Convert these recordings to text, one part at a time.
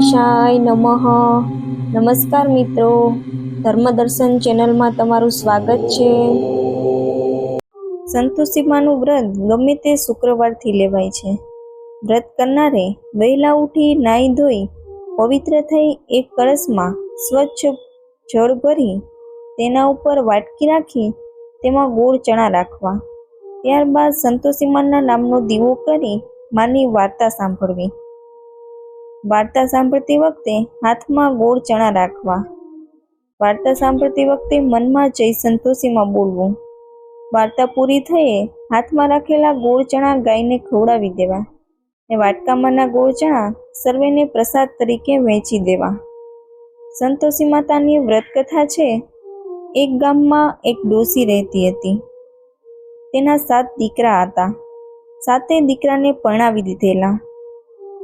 ગણેશાય નમઃ. નમસ્કાર મિત્રો. ધર્મદર્શન ચેનલમાં તમારું સ્વાગત છે. સંતોષીમાનું વ્રત ગમે તે શુક્રવારથી લેવાય છે. વ્રત કરનારે વહેલા ઉઠી નાહી ધોઈ, પવિત્ર થઈ એક કળશમાં સ્વચ્છ જળ ભરી, તેના ઉપર વાટકી રાખી, તેમાં ગોળ ચણા રાખવા. ત્યારબાદ સંતોષીમાના નામનો દીવો કરી માની વાર્તા સાંભળવી. વાર્તા સાંભળતી વખતે હાથમાં ગોળ ચણા રાખવા. વાર્તા સાંભળતી વખતે મનમાં જઈ સંતોષીમાં બોલવું. વાર્તા પૂરી થયે હાથમાં રાખેલા ગોળ ચણા ગાયને ખવડાવી દેવા ને વાટકામાંના ગોળ ચણા સર્વેને પ્રસાદ તરીકે વહેંચી દેવા. સંતોષી માતાની વ્રતકથા છે, એક ગામમાં એક ડોસી રહેતી હતી. તેના સાત દીકરા હતા. સાતે દીકરાને પરણાવી દીધેલા.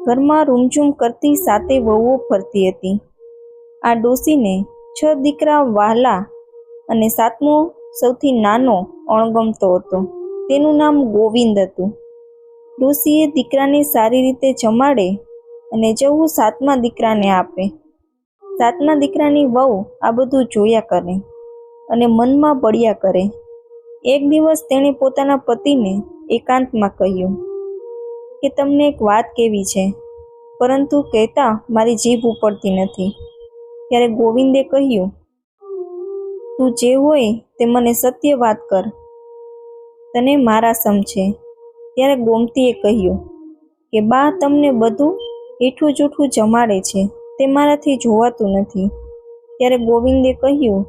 ઘરમાં રૂમઝૂમ કરતી સાતે વહુઓ ફરતી હતી. આ ડોસીને છ દીકરા વાલા અને સાતમો સૌથી નાનો અણગમતો હતો. તેનું નામ ગોવિંદ હતું. ડોસીએ દીકરાને સારી રીતે જમાડે અને જવું સાતમા દીકરાને આપે. સાતમા દીકરાની વહુ આ બધું જોયા કરે અને મનમાં બળ્યા કરે. એક દિવસ તેણે પોતાના પતિને એકાંતમાં કહ્યું કે તમને એક વાત કેવી છે? પરંતુ કહેતા મારી જીભ ઉપડતી નથી. ત્યારે ગોવિંદે કહ્યું, તું જે હોય તે મને સત્ય વાત કર. તને મારા સમ છે. ત્યારે ગોમતીએ કહ્યું, કે બા, તમને બધું હીઠું જૂઠું જમાડે છે, તે મારાથી જોવાતું નથી. ત્યારે ગોવિંદે કહ્યું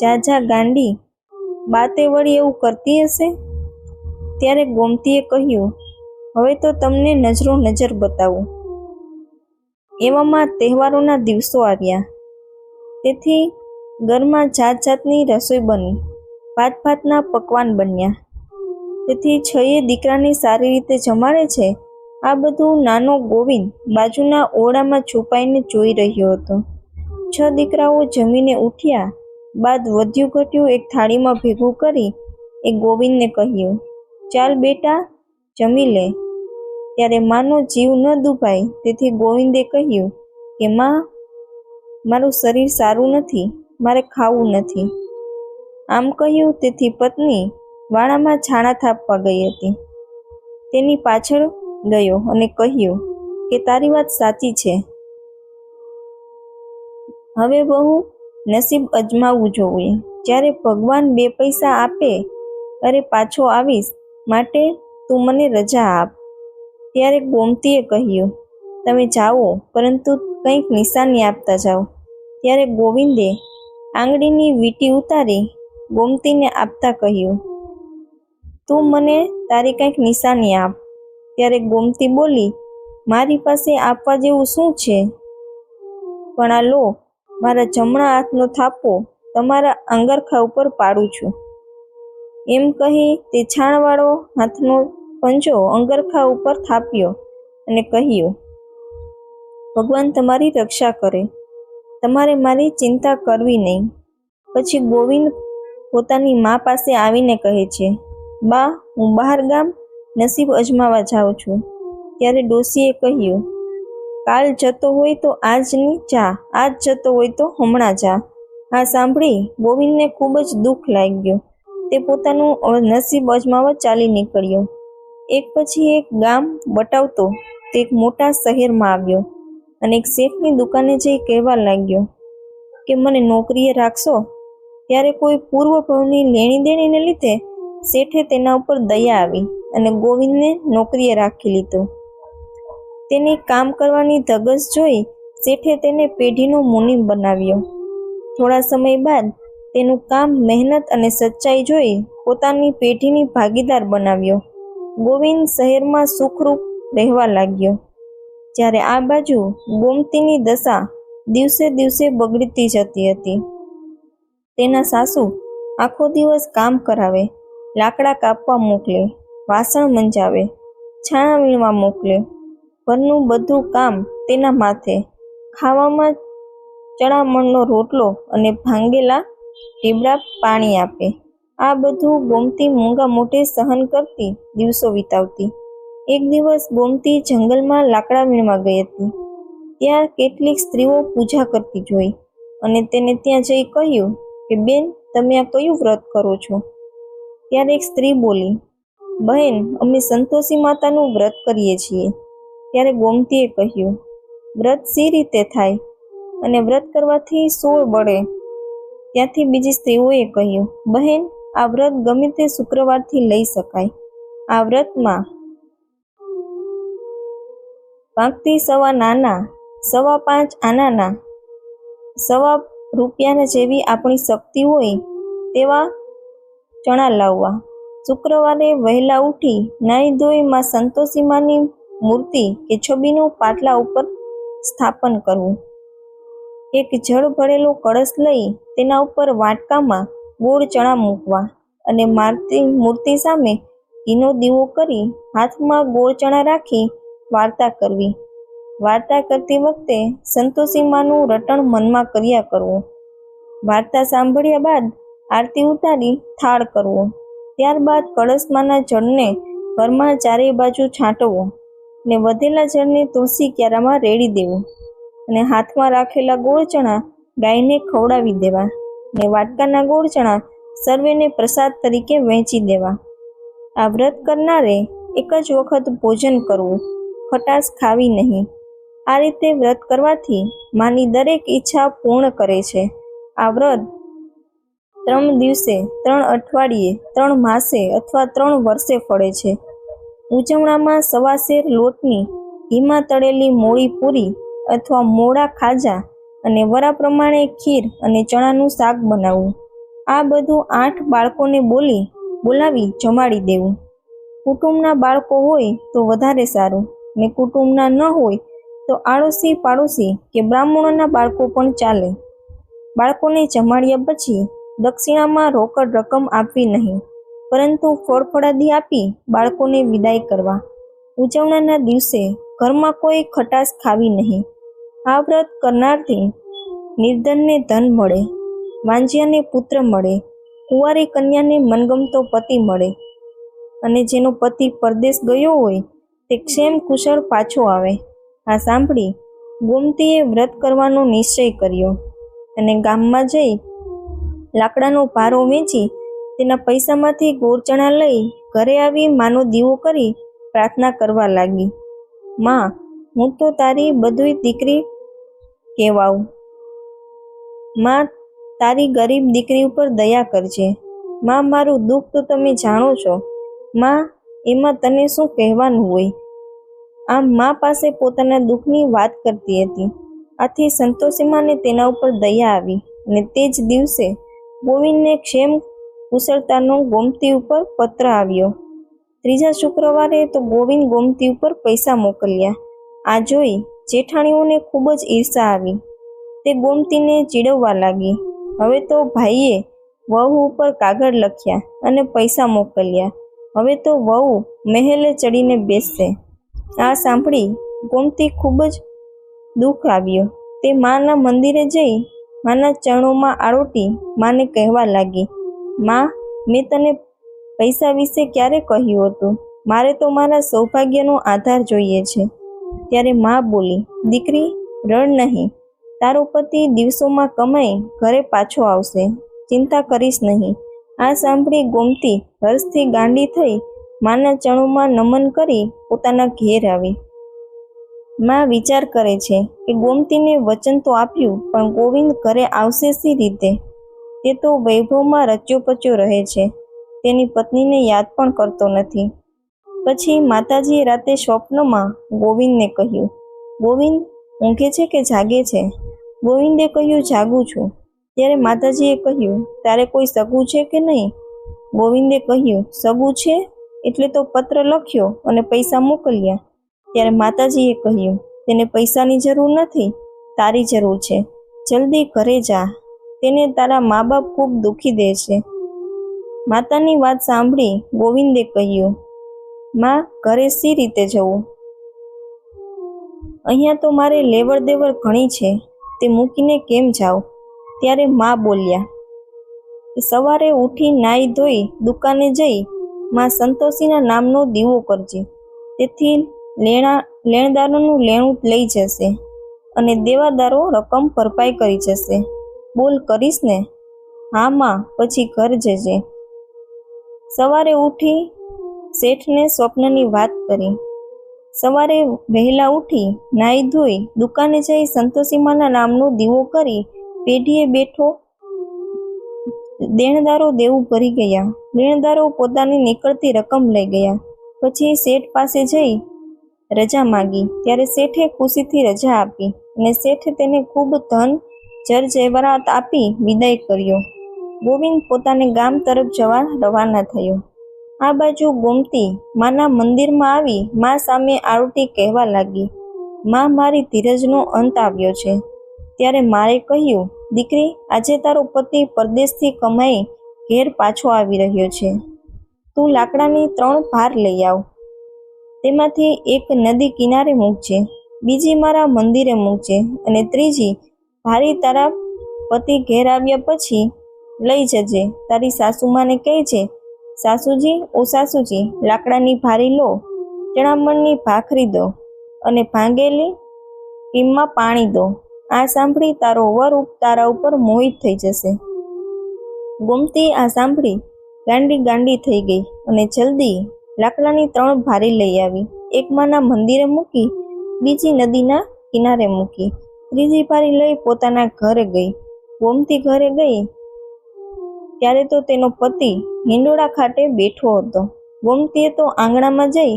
જા જા ગાંડી બા તે વળી એવું કરતી હશે? ત્યારે ગોમતીએ કહ્યું હવે તો તમને નજરો નજર બતાવું. એવામાં તહેવારોના દિવસો આવ્યા. તેથી ઘરમાં જાત જાતની રસોઈ બની. ભાત ભાતના પકવાન બન્યા. તેથી છયે દીકરાને સારી રીતે જમાડે છે, આ બધું નાનો ગોવિંદ બાજુના ઓરડામાં છુપાઈને જોઈ રહ્યો હતો. છ દીકરાઓ જમીને ઉઠ્યા, બાદ વધ્યું ઘટ્યું એક થાળીમાં ભેગું કરી એ ગોવિંદને કહ્યું, ચાલ બેટા જમી લે. ત્યારે માનો જીવ ન દુભાય. તેથી ગોવિંદે કહ્યું કે, માં, મારું શરીર સારું નથી. મારે ખાવું નથી. આમ કહ્યું. તેથી પત્ની વાણામાં છાણા થાપવા ગઈ હતી. તેની પાછળ ગયો અને કહ્યું કે, તારી વાત સાચી છે. હવે બહુ નસીબ અજમાવવું જોઈએ. જ્યારે ભગવાન બે પૈસા આપે અરે પાછો આવીશ માટે તું મને રજા આપ. ત્યારે ગોમતીએ કહ્યું, તમે જાઓ, પરંતુ કંઈક નિશાની આપતા જાઓ. ત્યારે ગોવિંદે આંગળીની વીંટી ઉતારી ગોમતીને આપતા કહ્યું, તું મને તારી કંઈક નિશાની આપ. ત્યારે ગોમતી બોલી, મારી પાસે આપવા જેવું શું છે? પણ આ લો, મારા જમણા હાથનો થાપો તમારા અંગરખા ઉપર પાડું છું. એમ કહી તે છાણવાળો હાથનો પંજો અંગરખા ઉપર થાપ્યો અને કહ્યું, ભગવાન તમારી રક્ષા કરે. તમારે મારી ચિંતા કરવી નહીં. પછી ગોવિંદ પોતાની મા પાસે આવીને કહે છે, બા, હું બહાર ગામ નસીબ અજમાવા જાઉં છું. ત્યારે ડોશીએ કહ્યું, કાલ જતો હોય તો આજની જા, આજ જતો હોય તો હમણાં જા. આ સાંભળી ગોવિંદને ખૂબ જ દુઃખ લાગ્યું. તે પોતાનું નસીબ અજમાવવા ચાલી નીકળ્યો. એક પછી એક ગામ બટાવતો તે એક મોટા શહેરમાં આવ્યો અને એક શેઠની દુકાને જઈ કહેવા લાગ્યો કે મને નોકરીએ રાખશો? ત્યારે કોઈ પૂર્વ ભાવની લેણી દેણીને લીધે શેઠે તેના ઉપર દયા આવી અને ગોવિંદને નોકરીએ રાખી લીધો. તેની કામ કરવાની ધગસ જોઈ શેઠે તેને પેઢીનો મુનિમ બનાવ્યો. થોડા સમય બાદ તેનું કામ મહેનત અને સચ્ચાઈ જોઈ પોતાની પેઢીની ભાગીદાર બનાવ્યો. ગોવિંદ શહેરમાં સુખરૂપ રહેવા લાગ્યો. જ્યારે આ બાજુ ગોમતીની દશા દિવસે દિવસે બગડતી જતી હતી. તેના સાસુ આખો દિવસ કામ કરાવે, લાકડા કાપવા મોકલે, વાસણ મંજાવે, છાણા વીણવા મોકલે, ઘરનું બધું કામ તેના માથે, ખાવામાં ચણામણનો રોટલો અને ભાંગેલા ટીબડા પાણી આપે. આ બધું ગોમતી મૂંગા મોટે સહન કરતી દિવસો વિતાવતી. એક દિવસ ગોમતી જંગલમાં લાકડા વીણવા ગઈ હતી. ત્યાં કેટલીક સ્ત્રીઓ પૂજા કરતી જોઈ અને તેને ત્યાં જઈ કહ્યું કે, બેન, તમે આ કયું વ્રત કરો છો? ત્યારે એક સ્ત્રી બોલી, બહેન, અમે સંતોષી માતાનું વ્રત કરીએ છીએ. ત્યારે ગોમતીએ કહ્યું, વ્રત સી રીતે થાય? અને વ્રત કરવાથી શું બળે? ત્યાંથી બીજી સ્ત્રીઓએ કહ્યું, બહેન આ વ્રત ગમે તે શુક્રવારથી લઈ શકાય. આ વ્રતમાં પાંચથી સવા નાના, સવા પાંચ આનાના, સવા રૂપિયાના જેવી આપણી શક્તિ હોય તેવા ચણા લાવવા. શુક્રવારે વહેલા ઉઠી નાઈ ધોઈ માં સંતોષી માની મૂર્તિ કે છબીનું પાટલા ઉપર સ્થાપન કરવું. એક જળ ભરેલો કળશ લઈ તેના ઉપર વાટકામાં ગોળ ચણા મૂકવા અને મારતી, મૂર્તિ સામે ઘીનો દીવો કરી હાથમાં ગોળ ચણા રાખી વાર્તા કરવી. વાર્તા કરતી વખતે સંતોષી માનું રટણ મનમાં કર્યા કરવું. વાર્તા સાંભળ્યા બાદ આરતી ઉતારી થાળ કરવો. ત્યારબાદ કળશમાંના જળને ઘરમાં ચારેય બાજુ છાંટવો ને વધેલા જળને તુલસી ક્યારામાં રેડી દેવું અને હાથમાં રાખેલા ગોળ ચણા ગાયને ખવડાવી દેવા. ને વાટકાના ગોળ ચણા સર્વેને પ્રસાદ તરીકે વહેંચી દેવા. આ વ્રત કરનારે એક જ વખત ભોજન કરવું, ખટાશ ખાવી નહીં. આ રીતે વ્રત કરવાથી માની દરેક ઈચ્છા પૂર્ણ કરે છે. આ વ્રત ત્રણ દિવસે, ત્રણ અઠવાડિયે, ત્રણ માસે અથવા ત્રણ વર્ષે ફળે છે. ઉજવણામાં સવાશેર લોટની ઘીમાં તળેલી મોળી પૂરી અથવા મોડા ખાજા અને વરા પ્રમાણે ખીર અને ચણાનું શાક બનાવવું આ બધું આઠ બાળકોને બોલી, બોલાવી જમાડી દેવું. કુટુંબના બાળકો હોય તો વધારે સારું ને કુટુંબના ન હોય તો આડોશી પાડોશી કે બ્રાહ્મણોના બાળકો પણ ચાલે. બાળકોને જમાડ્યા પછી દક્ષિણામાં રોકડ રકમ આપવી નહીં, પરંતુ ફળફળાદી આપી બાળકોને વિદાય કરવા. ઉજવણાના દિવસે ઘરમાં કોઈ ખટાશ ખાવી નહીં. આ વ્રત કરનારથી નિર્ધનને ધન મળે, વાંજિયાને પુત્ર મળે, કુંવારી કન્યાને મનગમતો પતિ મળે અને જેનો પતિ પરદેશ ગયો હોય તે ક્ષેમ કુશળ પાછો આવે. આ સાંભળી ગોમતીએ વ્રત કરવાનો નિશ્ચય કર્યો અને ગામમાં જઈ લાકડાનો ભારો વેચી તેના પૈસામાંથી ગોળચણા લઈ ઘરે આવી માનો દીવો કરી પ્રાર્થના કરવા લાગી. માં, હું તો તારી બધુંય દીકરી કહેવાઉં. માં, તારી ગરીબ દીકરી ઉપર દયા કરજે. માં, મારું દુઃખ તો તમે જાણો છો. માં, એમાં તને શું કહેવાનું હોય? આમ મા પાસે પોતાના દુઃખની વાત કરતી હતી. આથી સંતોષીમાને તેના ઉપર દયા આવી અને તે જ દિવસે ગોવિંદને ક્ષેમ કુશળતાનો ગોમતી ઉપર પત્ર આવ્યો. ત્રીજા શુક્રવારે તો ગોવિંદ ગોમતી ઉપર પૈસા મોકલ્યા. આ જોઈ જેઠાણીઓને ખૂબ જ ઈર્ષા આવી. તે ગોમતીને ચીડવવા લાગી. હવે તો ભાઈએ વહુ ઉપર કાગળ લખ્યા અને પૈસા મોકલ્યા. હવે તો વહુ મહેલે ચડીને બેસશે. આ સાંભળી ગોમતી ખૂબ જ દુઃખ આવ્યું. તે માના મંદિરે જઈ માના ચરણોમાં આરોટી માને કહેવા લાગી, માં, મેં તને પૈસા વિશે ક્યારે કહ્યું હતું? મારે તો મારા સૌભાગ્યનો આધાર જોઈએ છે. ત્યારે મા બોલી, દીકરી, રડ નહીં. તારો પતિ દિવસોમાં કમાઈ ઘરે પાછો આવશે. ચિંતા કરીશ નહીં. આ સાંભળી ગોમતી હર્ષથી ગાંડી થઈ માના ચણોમાં નમન કરી પોતાના ઘેર આવી. માં વિચાર કરે છે કે ગોમતીને વચન તો આપ્યું, પણ ગોવિંદ ઘરે આવશે સી રીતે? તે તો વૈભવમાં રચ્યો પચ્યો રહે છે. તેની પત્નીને યાદ પણ કરતો નથી. પછી માતાજીએ રાતે સ્વપ્નમાં ગોવિંદને કહ્યું, ગોવિંદ, ઊંઘે છે કે જાગે છે? ગોવિંદે કહ્યું, જાગું છું. ત્યારે માતાજીએ કહ્યું, તારે કોઈ સગું છે કે નહીં? ગોવિંદે કહ્યું, સગું છે, એટલે તો પત્ર લખ્યો અને પૈસા મોકલ્યા. ત્યારે માતાજીએ કહ્યું, તેને પૈસાની જરૂર નથી, તારી જરૂર છે. જલ્દી ઘરે જા. તેને તારા મા બાપ ખૂબ દુઃખી દે છે. માતાની વાત સાંભળી ગોવિંદે કહ્યું માં ઘરે સી રીતે જવું? અહીંયા તો મારે લેવડ દેવડ ઘણી છે. તે મૂકીને કેમ જાઉં? ત્યારે મા બોલ્યા સવારે ઉઠી નાઈ ધોઈ દુકાને જઈ માં સંતોષીના નામનો દીવો કરજે. તેથી લેણા, લેણદારોનું લેણું લઈ જશે અને દેવાદારો રકમ ભરપાઈ કરી જશે. બોલ કરીશ ને? હા માં, પછી ઘર જજે. સવારે ઉઠી શેઠને સ્વપ્નની વાત કરી. સવારે વહેલા ઉઠી નાઈ ધોઈ દુકાને જઈ સંતોષીમાના નામનો દીવો કરી પેઢીએ બેઠો દેણદારો દેવું ભરી ગયા. દેણદારો પોતાની નીકળતી રકમ લઈ ગયા. પછી શેઠ પાસે જઈ રજા માગી. ત્યારે શેઠે ખુશીથી રજા આપી અને શેઠે તેને ખૂબ ધન, જર જેવરાત આપી વિદાય કર્યો. ગોવિંદ પોતાને ગામ તરફ જવા રવાના થયો. આ બાજુ ગોમતી માના મંદિરમાં આવી મા સામે આરતી કહેવા લાગી. મા મારી ધીરજનો અંત આવ્યો છે. ત્યારે મારે કહ્યું, દીકરી, આજે તારો પતિ પરદેશથી કમાઈ ઘેર પાછો આવી રહ્યો છે. તું લાકડાની ત્રણ ભાર લઈ આવ. તેમાંથી એક નદી કિનારે મૂકજે, બીજી મારા મંદિરે મૂકજે અને ત્રીજી ભારી તારા પતિ ઘેર આવ્યા પછી લઈ જજે. તારી સાસુમાને કહેજે સાસુજી, ઓ સાસુજી, લાકડાની ભારી લો, ચણામણની ભાખરી દો અને ભાંગેલી ટીમમાં પાણી દો. આ સાંભળી તારો વર તારા ઉપર મોહિત થઈ જશે. ગોમતી આ સાંભળી ગાંડી ગાંડી થઈ ગઈ અને જલ્દી લાકડાની ત્રણ ભારી લઈ આવી. એકમાંના મંદિરે મૂકી, બીજી નદીના કિનારે મૂકી. ત્રીજી ભારી લઈ પોતાના ઘરે ગઈ. ગોમતી ઘરે ગઈ ત્યારે તો તેનો પતિ હિંડોળા ખાટે બેઠો હતો. ગોમતીએ તો આંગણામાં જઈ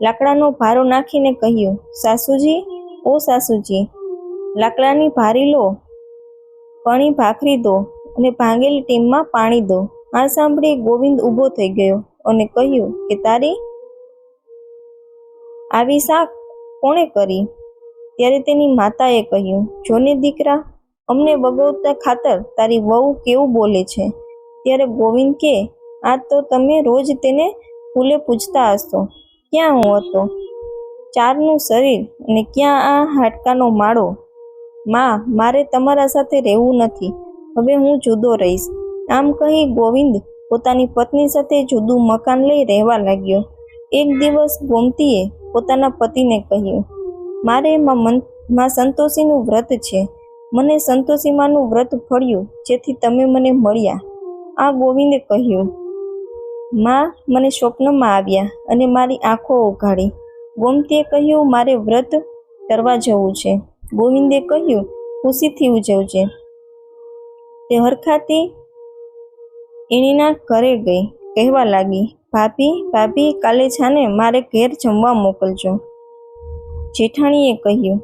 લાકડાનો ભારો નાખીને કહ્યું, સાસુજી, ઓ સાસુજી, લાકડાની ભારી લો, પાણી ભાખરી દો અને ભાંગેલી ટીમમાં પાણી દો. આ સાંભળી ગોવિંદ ઊભો થઈ ગયો અને કહ્યું કે, તારી આવી શાક કોણે કરી? ત્યારે તેની માતાએ કહ્યું, જોને દીકરા, અમને બગોવતા ખાતર તારી વહુ કેવું બોલે છે? ત્યારે ગોવિંદ કે, આ તો તમે રોજ તેને ફૂલે પૂછતા હશો. ક્યાં હું હતો? ચારનું શરીર અને ક્યાં આ હાડકાનો માળો? માં, મારે તમારા સાથે રહેવું નથી. હવે હું જુદો રહીશ. આમ કહી ગોવિંદ પોતાની પત્ની સાથે જુદું મકાન લઈ રહેવા લાગ્યો. એક દિવસ ગોમતીએ પોતાના પતિને કહ્યું, મારે માં મન- સંતોષીનું વ્રત છે. મને સંતોષીમાનું વ્રત ફળ્યું, જેથી તમે મને મળ્યા. આ ગોવિંદે કહ્યું, માં, મને સ્વપ્નમાં આવ્યા અને મારી આંખો ઉઘાડી. ગોમતીએ કહ્યું, મારે વ્રત કરવા જવું છે. ગોવિંદે કહ્યું, ખુશીથી ઉજવજે. તે હરખાતી એણીના ઘરે ગઈ. કહેવા લાગી, ભાભી ભાભી, કાલે છાને મારે ઘેર જમવા મોકલજો. જેઠાણીએ કહ્યું,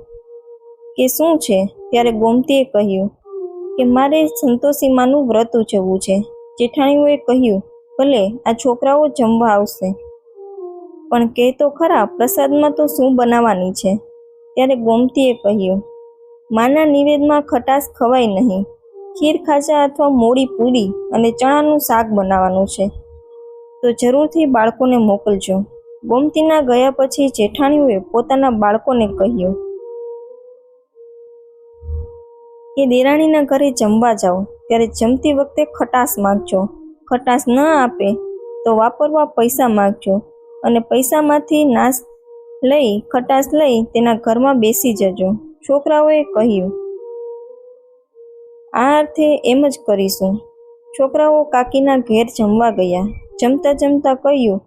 કે શું છે? ત્યારે ગોમતીએ કહ્યું, કે મારે સંતોષીમાનું વ્રત ઉજવવું છે. જેઠાણીઓએ કહ્યું, ભલે, આ છોકરાઓ જમવા આવશે. પણ કે તો ખરા, પ્રસાદમાં તો શું બનાવવાની છે? ત્યારે ગોમતીએ કહ્યું, માના નિવેદમાં ખટાશ ખવાય નહીં. ખીર ખાજા અથવા મોડી પૂરી અને ચણાનું શાક બનાવવાનું છે. તો જરૂરથી બાળકોને મોકલજો. ગોમતીના ગયા પછી જેઠાણીઓએ પોતાના બાળકોને કહ્યું, કે દેરાણીના ઘરે જમવા જાઓ. ત્યારે જમતી વખતે ખટાશ માગજો. ખટાશ ન આપે તો વાપરવા પૈસા માગજો અને પૈસામાંથી નાશ લઈ, ખટાશ લઈ તેના ઘરમાં બેસી જજો. છોકરાઓએ કહ્યું, આ અર્થે એમ જ કરીશું. છોકરાઓ કાકીના ઘેર જમવા ગયા. જમતા જમતા કહ્યું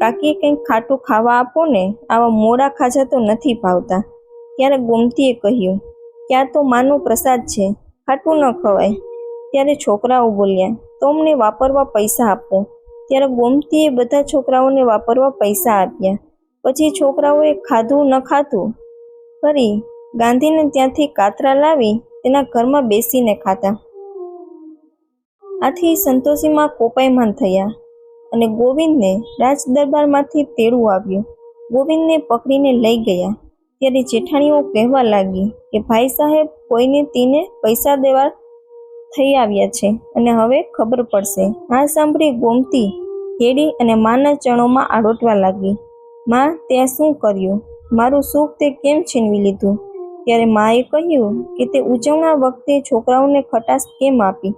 કાકી કંઈક ખાટું ખાવા આપો ને, આવા મોડા ખાજા તો નથી ભાવતા. ત્યારે ગોમતીએ કહ્યું, ક્યાં તો માનો પ્રસાદ છે, ખાટું ન ખવાય. ત્યારે છોકરાઓ બોલ્યા તો અમને વાપરવા પૈસા આપો. ત્યારે ગોમતીએ બધા છોકરાઓને વાપરવા પૈસા આપ્યા. પછી છોકરાઓએ ખાધું ન ખાધું ફરી ગાંધીને ત્યાંથી કાતરા લાવી તેના ઘરમાં બેસીને ખાતા આથી સંતોષીમાં કોપાયમાન થયા અને ગોવિંદને રાજ દરબારમાંથી તેડું આવ્યું. ગોવિંદને પકડીને લઈ ગયા. ત્યારે જેઠાણીઓ કહેવા લાગી કે, ભાઈ સાહેબ, કોઈને તીને પૈસા દેવા થઈ આવ્યા છે અને હવે ખબર પડશે. આ સાંભળી ગોમતી કેડી અને માના ચણોમાં આડોટવા લાગી. માં તે શું કર્યું? મારું સુખ તે કેમ છીનવી લીધું? ત્યારે માએ કહ્યું કે તે ઉજવણા વખતે છોકરાઓને ખટાશ કેમ આપી?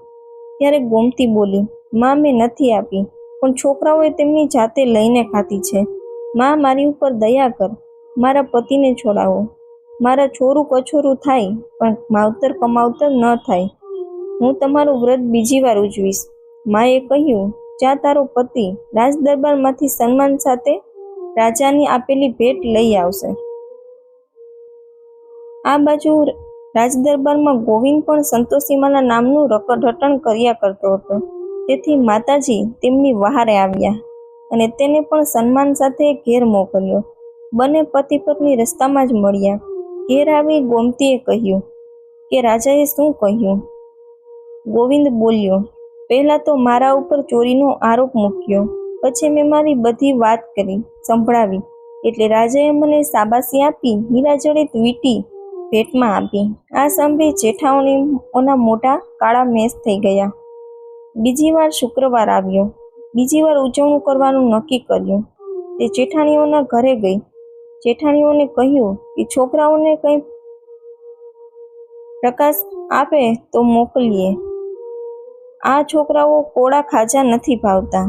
ત્યારે ગોમતી બોલી, માં, મેં નથી આપી, પણ છોકરાઓએ તેમની જાતે લઈને ખાધી છે. માં, મારી ઉપર દયા કર. મારા પતિને છોડાવો. મારા છોરું કછોરું થાય, પણ માવતર કમાવતર ન થાય. હું તમારું વ્રત બીજી વાર ઉજવીશ. માએ કહ્યું, જા તારો પતિ રાજ દરબારમાંથી સન્માન સાથે રાજાની આપેલી ભેટ લઈ આવશે. આ બાજુ રાજદરબારમાં ગોવિંદ પણ સંતોષીમાના નામનું રકડરટણ કર્યા કરતો હતો. તેથી માતાજી તેમની વહારે આવ્યા અને તેને પણ સન્માન સાથે ઘેર મોકલ્યો. બંને પતિ પત્ની રસ્તામાં જ મળ્યા. ઘેર આવી ગોમતીએ કહ્યું કે, રાજાએ શું કહ્યું? ગોવિંદ બોલ્યો, પહેલા તો મારા ઉપર ચોરીનો આરોપ મૂક્યો. પછી મેં મારી બધી વાત કરી, સંભળાવી. એટલે રાજાએ મને શાબાશી આપી હીરાજડિત વીંટી ભેટમાં આપી. આ સાંભળી જેઠાઓની ઓના મોટા કાળા મેસ થઈ ગયા. બીજી વાર શુક્રવાર આવ્યો. બીજી વાર ઉજવણું કરવાનું નક્કી કર્યું. તે જેઠાણીઓના ઘરે ગઈ. જેઠાણીઓને કહ્યું કે છોકરાઓને કંઈ પ્રકાશ આપે તો મોકલીએ. આ છોકરાઓ કોળા ખાજા નથી ભાવતા.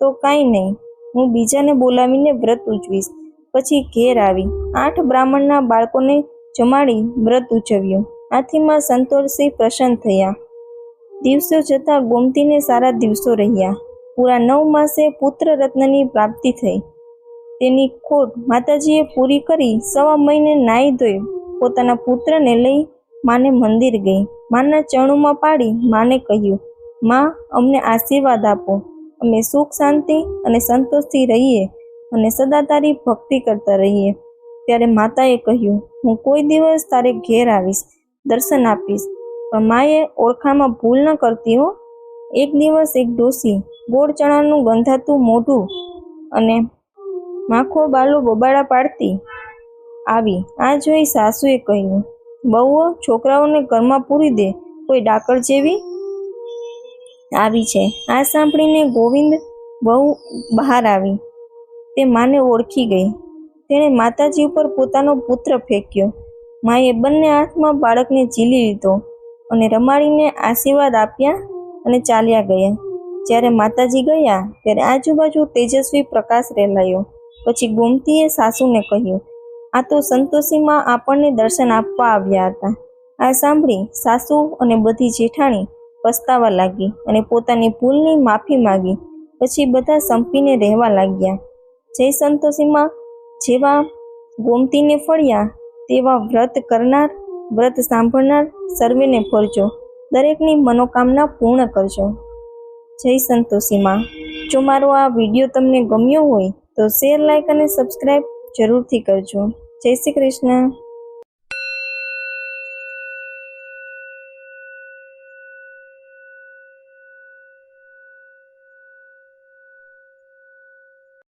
તો કાંઈ નહીં, હું બીજાને બોલાવીને વ્રત ઉજવીશ. પછી ઘેર આવી, આઠ બ્રાહ્મણના બાળકોને જમાડી વ્રત ઉજવ્યું. આથી માં સંતોષી પ્રસન્ન થયા. દિવસો જતાં ગોમતીને સારા દિવસો રહ્યા. પૂરા નવ માસે પુત્ર રત્નની પ્રાપ્તિ થઈ. તેની ખોટ માતાજીએ પૂરી કરી સવા મહિને નાહી ધોઈ પોતાના પુત્રને લઈ માને મંદિર ગઈ. માના ચરણોમાં પાડી માને કહ્યું માં, અમને આશીર્વાદ આપો. અમે સુખ, શાંતિ અને સંતોષથી રહીએ અને સદા તારી ભક્તિ કરતા રહીએ. ત્યારે માતાએ કહ્યું, હું કોઈ દિવસ તારે ઘેર આવીશ, દર્શન આપીશ. પણ માએ ઓળખાણમાં ભૂલ ન કરતી હો. એક દિવસ એક ડોસી ગોળ ચણાનું ગંધાતું મોઢું અને માખો બાલો બબાડા પાડતી આવી. આ જોઈ સાસુએ કહ્યું, બહુઓ, છોકરાઓને ઘરમાં પૂરી દે. કોઈ ડાકર જેવી આવી છે. આ સાંભળીને ગોવિંદ બહુ બહાર આવી. તે માને ઓળખી ગઈ. તેણે માતાજી ઉપર પોતાનો પુત્ર ફેંક્યો. માએ બંને હાથમાં બાળકને ઝીલી લીધો અને રમાડીને આશીર્વાદ આપ્યા અને ચાલ્યા ગયા. જ્યારે માતાજી ગયા, ત્યારે આજુબાજુ તેજસ્વી પ્રકાશ રેલાયો. પછી ગોમતીએ સાસુને કહ્યું, આ તો સંતોષીમાં આપણને દર્શન આપવા આવ્યા હતા. આ સાંભળી સાસુ અને બધી જેઠાણી પસ્તાવા લાગી અને પોતાની ભૂલની માફી માગી. પછી બધા સંપીને રહેવા લાગ્યા. જય સંતોષીમાં જેવા ગોમતીને ફળ્યા, તેવા વ્રત કરનાર, વ્રત સાંભળનાર સર્વેને ફળજો દરેકની મનોકામના પૂર્ણ કરજો. જય સંતોષીમાં જો મારો આ વીડિયો તમને ગમ્યો હોય, તો શેર લાઇક અને સબસ્ક્રાઈબ જરૂરથી કરજો. જય શ્રી કૃષ્ણ.